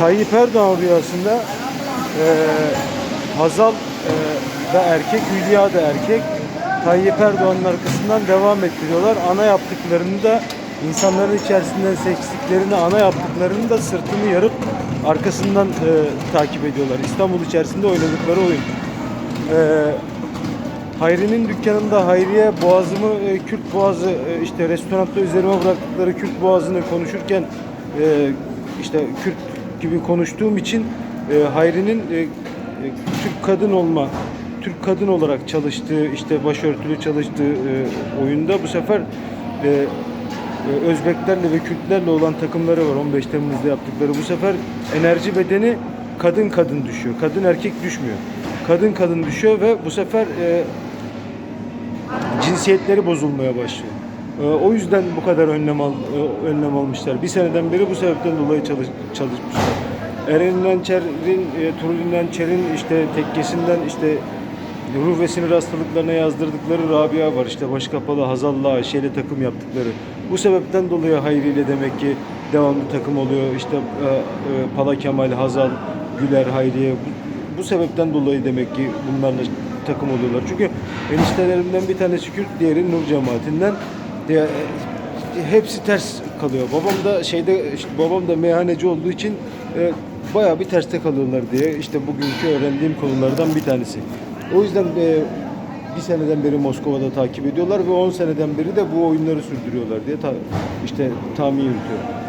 Tayyip Erdoğan rüyasında e, Hazal e, da erkek, Hülya da erkek. Tayyip Erdoğan'ın arkasından devam ettiriyorlar. Ana yaptıklarını da insanların içerisinden seçtiklerini, ana yaptıklarını da sırtını yarıp arkasından e, takip ediyorlar. İstanbul içerisinde oynadıkları oyun. E, Hayri'nin dükkanında Hayriye boğazımı, e, Kürt boğazı, e, işte restoranda üzerime bıraktıkları Kürt boğazını konuşurken e, işte Kürt gibi konuştuğum için e, Hayri'nin e, e, Türk kadın olma, Türk kadın olarak çalıştığı, işte başörtülü çalıştığı e, oyunda bu sefer e, e, Özbeklerle ve Kürtlerle olan takımları var 15 Temmuz'da yaptıkları. Bu sefer enerji bedeni kadın kadın düşüyor. Kadın erkek düşmüyor. Kadın kadın düşüyor ve bu sefer e, cinsiyetleri bozulmaya başlıyor. E, o yüzden bu kadar önlem al, e, önlem almışlar. Bir seneden beri bu sebepten dolayı çalış, çalışmışlar. Eren Lençer'in, e, Turul Lençer'in işte tekkesinden işte ruh ve sinir hastalıklarına yazdırdıkları Rabia var. İşte baş kapalı Hazal'la Ayşe'yle takım yaptıkları. Bu sebepten dolayı Hayri ile demek ki devamlı takım oluyor. İşte e, e, Pala Kemal, Hazal, Güler, Hayriye. Bu, bu sebepten dolayı demek ki bunlarla takım oluyorlar. Çünkü eniştelerimden bir tanesi Kürt, diğeri Nur cemaatinden. Diye, e, hepsi ters kalıyor. Babam da şeyde işte babam da meyhaneci olduğu için e, bayağı bir terste kalıyorlar diye işte bugünkü öğrendiğim konulardan bir tanesi. O yüzden e, bir seneden beri Moskova'da takip ediyorlar ve 10 seneden beri de bu oyunları sürdürüyorlar diye ta, işte tahmin yürütüyorum.